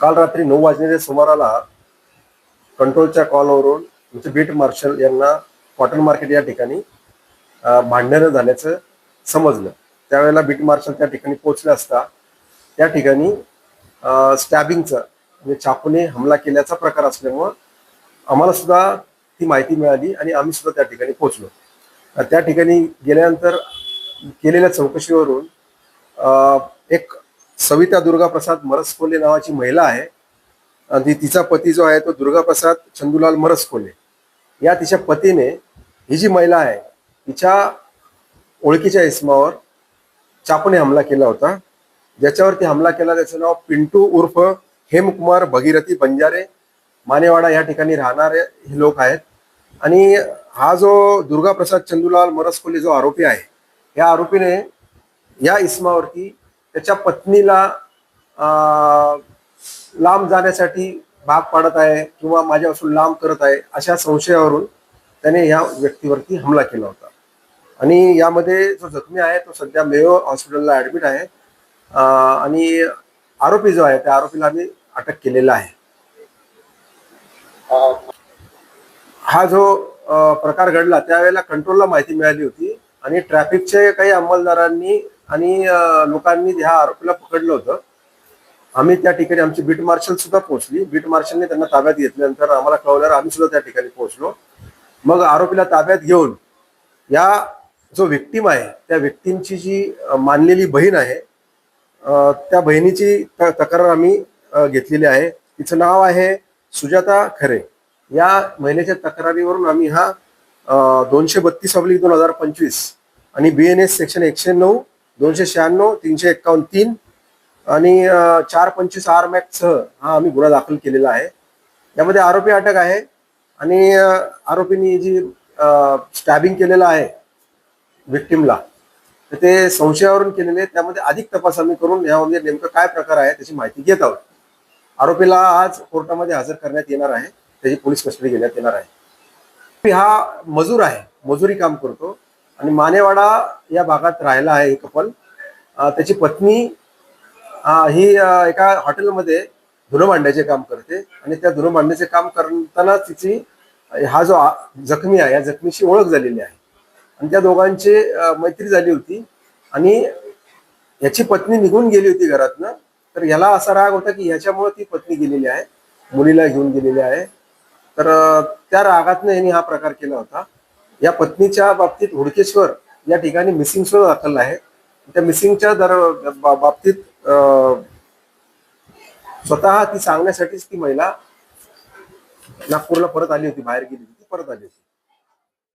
काल रात्री नऊ वाजण्याच्या सुमाराला कंट्रोलच्या कॉलवरून तुमचे बीट मार्शल यांना कॉटन मार्केट या ठिकाणी भांडणं झाल्याचं समजलं. त्यावेळेला बीट मार्शल त्या ठिकाणी पोहोचले असता त्या ठिकाणी स्टॅबिंगचा म्हणजे चाकूने हमला केल्याचा प्रकार असल्यामुळं आम्हाला सुद्धा ती माहिती मिळाली आणि आम्ही सुद्धा त्या ठिकाणी पोहोचलो. त्या ठिकाणी गेल्यानंतर केलेल्या चौकशीवरून एक सविता दुर्गा प्रसाद मरसकोले नावाची महिला आहे. आणि तिचा पती जो आहे तो दुर्गाप्रसाद चंदूलाल मरसकोले. या तिच्या पतीने ही जी महिला आहे तिच्या ओळखीच्या इस्मावर चापने हमला केला होता. ज्याच्यावरती हमला केला त्याचं नाव पिंटू उर्फ हेमकुमार भगीरथी बंजारे मानेवाडा या ठिकाणी राहणारे हे लोक आहेत. आणि हा जो दुर्गा प्रसाद चंदूलाल मरसकोले जो आरोपी आहे या आरोपीने या इस्मावरती त्याच्या पत्नीला लांब जाण्यासाठी भाग पाडत आहे किंवा माझ्यापासून लांब करत आहे अशा संशयावरून त्याने या व्यक्तीवरती हमला केला होता. आणि यामध्ये जो जखमी आहे तो सध्या मेयो हॉस्पिटलला ऍडमिट आहे. आणि आरोपी जो आहे त्या आरोपीला आम्ही अटक केलेला आहे. हा जो प्रकार घडला त्यावेळेला कंट्रोलला माहिती मिळाली होती आणि ट्रॅफिकचे काही अंमलदारांनी आणि लोकांनी ह्या आरोपीला पकडलं होतं. आम्ही त्या ठिकाणी आमची बीट मार्शल सुद्धा पोहोचली. बीट मार्शलने त्यांना ताब्यात घेतल्यानंतर आम्हाला कळवल्यावर आम्ही सुद्धा त्या ठिकाणी पोहोचलो. मग आरोपीला ताब्यात घेऊन या जो व्यक्तिम आहे त्या व्यक्तींची जी मानलेली बहीण आहे त्या बहिणीची त- तक्रार आम्ही घेतलेली आहे. तिचं नाव आहे सुजाता खरे. या महिन्याच्या तक्रारीवरून आम्ही हा दोनशे बत्तीस अब्लिक दोन हजार पंचवीस आणि बी एन एस सेक्शन एकशे नऊ दोनशे शहाण्णव तीनशे एक्कावन्न तीन आणि चार पंचवीस आर मॅक्स हा आम्ही गुन्हा दाखल केलेला आहे. यामध्ये आरोपी अटक आहे आणि आरोपींनी जी स्टॅबिंग केलेलं आहे विक्टिमला तर ते संशयावरून केलेले त्यामध्ये अधिक तपास आम्ही करून यामध्ये नेमकं काय प्रकार आहे त्याची माहिती घेत आहोत. आरोपीला आज कोर्टामध्ये हजर करण्यात येणार आहे. त्याची पोलीस कस्टडी घेण्यात येणार आहे. हा मजूर आहे मजुरी काम करतो आणि मानेवाडा या भागात राहिला आहे हे कपल. त्याची पत्नी ही एका हॉटेलमध्ये धुणं मांडायचे काम करते आणि त्या धुणं मांडण्याचे काम करताना तिची हा जो जखमी आहे या जखमीची ओळख झालेली आहे. आणि त्या दोघांची मैत्री झाली होती आणि याची पत्नी निघून गेली होती घरातनं. तर याला असा राग होता की ह्याच्यामुळे ती पत्नी गेलेली आहे मुलीला घेऊन गेलेली आहे. तर त्या रागातनं यांनी हा प्रकार केला होता. या पत्नीच्या बाबतीत हुडकेश्वर या ठिकाणी मिसिंग सुद्धा दाखल आहे. त्या मिसिंगच्या दर बाबतीत अं, स्वतः ती सांगण्यासाठीच ती महिला नागपूरला परत आली होती बाहेर गेली होती परत आली होती.